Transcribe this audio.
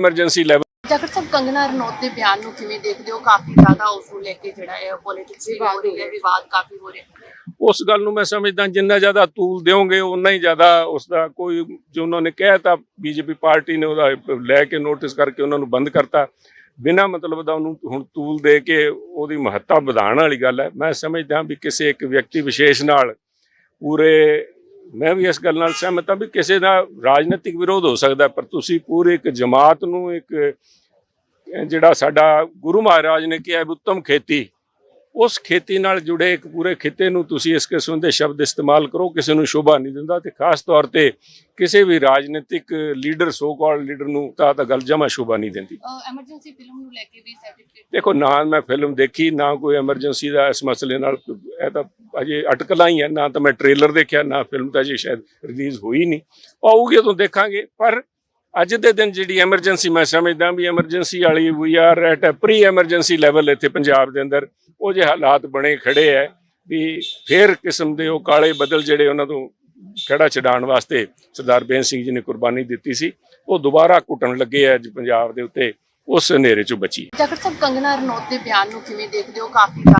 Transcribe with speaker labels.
Speaker 1: Emergency level
Speaker 2: Jakhar Sahib Kangana Ranaut ਦੇ ਬਿਆਨ ਨੂੰ ਕਿਵੇਂ ਦੇਖਦੇ ਹੋ? ਕਾਫੀ ਜ਼ਿਆਦਾ ਉਸ ਨੂੰ ਲੈ ਕੇ ਜਿਹੜਾ ਹੈ ਪੋਲਿਟਿਕਸ ਵੀ ਹੋ ਰਹੀ ਹੈ ਵਿਵਾਦ ਕਾਫੀ ਹੋ ਰਿਹਾ
Speaker 1: ਉਸ ਗੱਲ ਨੂੰ ਮੈਂ ਸਮਝਦਾ ਜਿੰਨਾ ਜ਼ਿਆਦਾ ਤੂਲ ਦਿਓਗੇ ਉਨਾ ਹੀ ਜ਼ਿਆਦਾ ਉਸ ਦਾ ਕੋਈ ਜੋ ਉਹਨਾਂ ਨੇ ਕਹਿ ਤਾ ਬੀਜੇਪੀ ਪਾਰਟੀ ਨੇ ਉਹਦਾ ਲੈ ਕੇ ਨੋਟਿਸ ਕਰਕੇ ਉਹਨਾਂ ਨੂੰ ਬੰਦ ਕਰਤਾ। ਬਿਨਾ ਮਤਲਬ ਦਾ ਉਹਨੂੰ ਹੁਣ ਤੂਲ ਦੇ ਕੇ ਉਹਦੀ ਮਹੱਤਤਾ ਵਧਾਉਣ ਵਾਲੀ ਗੱਲ ਹੈ। ਮੈਂ ਸਮਝਦਾ ਵੀ ਕਿਸੇ ਇੱਕ ਵਿਅਕਤੀ ਵਿਸ਼ੇਸ਼ ਨਾਲ ਪੂਰੇ ਮੈਂ ਵੀ ਇਸ ਗੱਲ ਨਾਲ ਸਹਿਮਤ ਹਾਂ ਵੀ ਕਿਸੇ ਦਾ ਰਾਜਨੀਤਿਕ ਵਿਰੋਧ ਹੋ ਸਕਦਾ ਪਰ ਤੁਸੀਂ ਪੂਰੇ ਇੱਕ ਜਮਾਤ ਨੂੰ ਇੱਕ ਜਿਹੜਾ ਸਾਡਾ ਗੁਰੂ ਮਹਾਰਾਜ ਨੇ ਕਿਹਾ ਉੱਤਮ ਖੇਤੀ ਉਸ ਖੇਤੀ ਨਾਲ ਜੁੜੇ ਇੱਕ ਪੂਰੇ ਖਿੱਤੇ ਨੂੰ ਤੁਸੀਂ ਇਸ ਕਿਸਮ ਦੇ ਸ਼ਬਦ ਇਸਤੇਮਾਲ ਕਰੋ ਕਿਸੇ ਨੂੰ ਸ਼ੋਭਾ ਨਹੀਂ ਦਿੰਦਾ ਤੇ ਖਾਸ ਤੌਰ ਤੇ ਕਿਸੇ ਵੀ ਰਾਜਨੀਤਿਕ ਲੀਡਰ ਸੋ ਕਾਲਡ ਲੀਡਰ ਨੂੰ ਤਾਂ ਤਾਂ ਗੱਲ ਜਮਾ ਸ਼ੋਭਾ ਨਹੀਂ ਦਿੰਦੀ।
Speaker 2: ਐਮਰਜੈਂਸੀ ਫਿਲਮ ਨੂੰ ਲੈ ਕੇ ਵੀ ਸਰਟੀਫਿਕੇਟ
Speaker 1: ਦੇਖੋ ਨਾ ਮੈਂ ਫਿਲਮ ਦੇਖੀ ਨਾ ਕੋਈ ਐਮਰਜੈਂਸੀ ਦਾ ਇਸ ਮਸਲੇ ਨਾਲ ਇਹ ਤਾਂ ਅਜੇ ਅਟਕਲਾਂ ਹੀ ਹੈ ਨਾ ਤਾਂ ਮੈਂ ਟ੍ਰੇਲਰ ਦੇਖਿਆ, ਨਾ ਫਿਲਮ ਤਾਂ ਅਜੇ ਸ਼ਾਇਦ ਰਿਲੀਜ਼ ਹੋਈ ਨਹੀਂ। ਆਊਗੀ ਉਦੋਂ ਦੇਖਾਂਗੇ, ਪਰ ਅੱਜ ਦੇ ਦਿਨ ਜਿਹੜੀ ਐਮਰਜੈਂਸੀ ਮੈਂ ਸਮਝਦਾ ਵੀ ਐਮਰਜੈਂਸੀ ਵਾਲੀ we are at a pre emergency level ਇੱਥੇ ਪੰਜਾਬ ਦੇ ਅੰਦਰ। ਉਹ ਜੇ ਹਾਲਾਤ ਬਣੇ ਖੜੇ ਹੈ ਵੀ ਫੇਰ ਕਿਸਮ ਦੇ ਉਹ ਕਾਲੇ ਬਦਲ ਜਿਹੜੇ ਉਹਨਾਂ ਤੋਂ ਖੜਾ ਛਡਾਉਣ ਵਾਸਤੇ ਸਰਦਾਰ ਬੇਨ ਸਿੰਘ ਜੀ ਨੇ ਕੁਰਬਾਨੀ ਦਿੱਤੀ ਸੀ, ਉਹ ਦੁਬਾਰਾ ਘੁੱਟਣ ਲੱਗੇ ਆ ਅੱਜ ਪੰਜਾਬ ਦੇ ਉੱਤੇ, ਉਸ ਹਨੇਰੇ ਚੋਂ ਬਚੀ
Speaker 2: ਜਾਖੜ ਸਾਹਿਬ, ਕੰਗਨਾ ਰਣੌਤ ਦੇ ਬਿਆਨ ਨੂੰ ਕਿਵੇਂ ਦੇਖਦੇ ਹੋ? ਕਾਫੀ